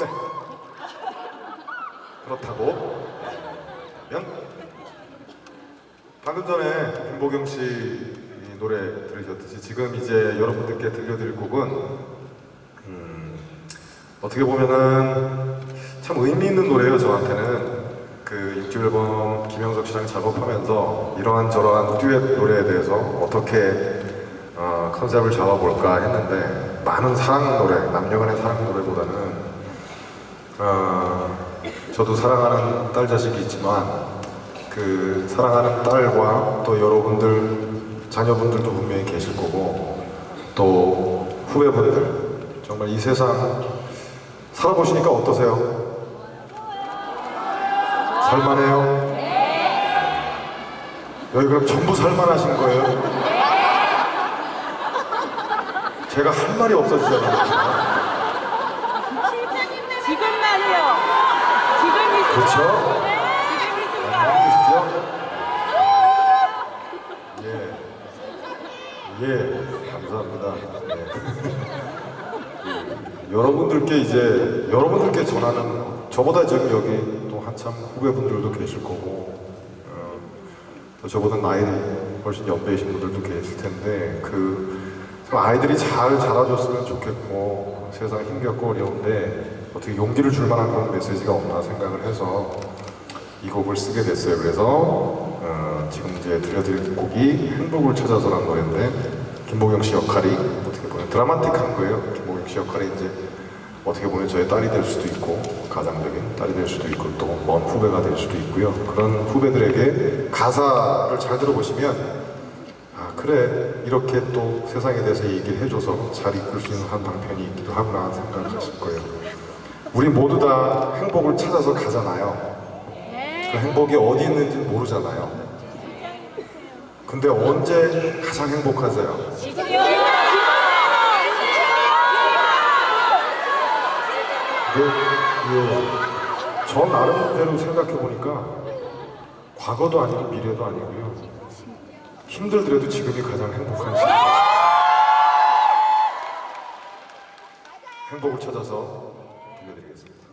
네. 그렇다고 면 방금 전에 김보경 씨 노래 들으셨듯이 지금 이제 여러분들께 들려드릴 곡은 음, 어떻게 보면은 참 의미 있는 노래예요 저한테는 그 6주 앨범 김영석 씨랑 작업하면서 이러한 저러한 듀엣 노래에 대해서 어떻게 어, 컨셉을 잡아볼까 했는데 많은 사랑 노래 남녀간의 사랑 노래보다는 어, 저도 사랑하는 딸 자식이 있지만 그 사랑하는 딸과 또 여러분들 자녀분들도 분명히 계실 거고 또 후배분들 정말 이 세상 살아보시니까 어떠세요? 살만해요? 여기 그럼 전부 살만하신 거예요? 제가 할 말이 없어지잖아요. 지금 이 순간. 그렇죠? 지금 이 순간. 힘드시죠? 예. 예, 감사합니다. 네. 여러분들께 이제, 여러분들께 전하는, 저보다 지금 여기 또 한참 후배분들도 계실 거고, 어, 또 저보다 나이 훨씬 연배이신 분들도 계실 텐데, 그, 좀 아이들이 잘 자라줬으면 좋겠고, 세상 힘겹고 어려운데, 어떻게 용기를 줄 만한 그런 메시지가 없나 생각을 해서, 이 곡을 쓰게 됐어요. 그래서 어, 지금 이제 들려드릴 곡이 행복을 찾아서라는 노래인데 김보경 씨 역할이 어떻게 보면 드라마틱한 거예요. 김보경 씨 역할이 이제 어떻게 보면 저의 딸이 될 수도 있고 가장적인 딸이 될 수도 있고 또 먼 후배가 될 수도 있고요. 그런 후배들에게 가사를 잘 들어보시면 아 그래 이렇게 또 세상에 대해서 얘기를 해줘서 잘 이끌 수 있는 한 방편이 있기도 하구나 생각하실 거예요. 우리 모두 다 행복을 찾아서 가잖아요. 그 행복이 어디 있는지 모르잖아요. 근데 언제 가장 행복하세요? 근데 예, 저 나름대로 생각해 보니까 과거도 아니고 미래도 아니고요. 힘들더라도 지금이 가장 행복한 시간. 행복을 찾아서 들려드리겠습니다.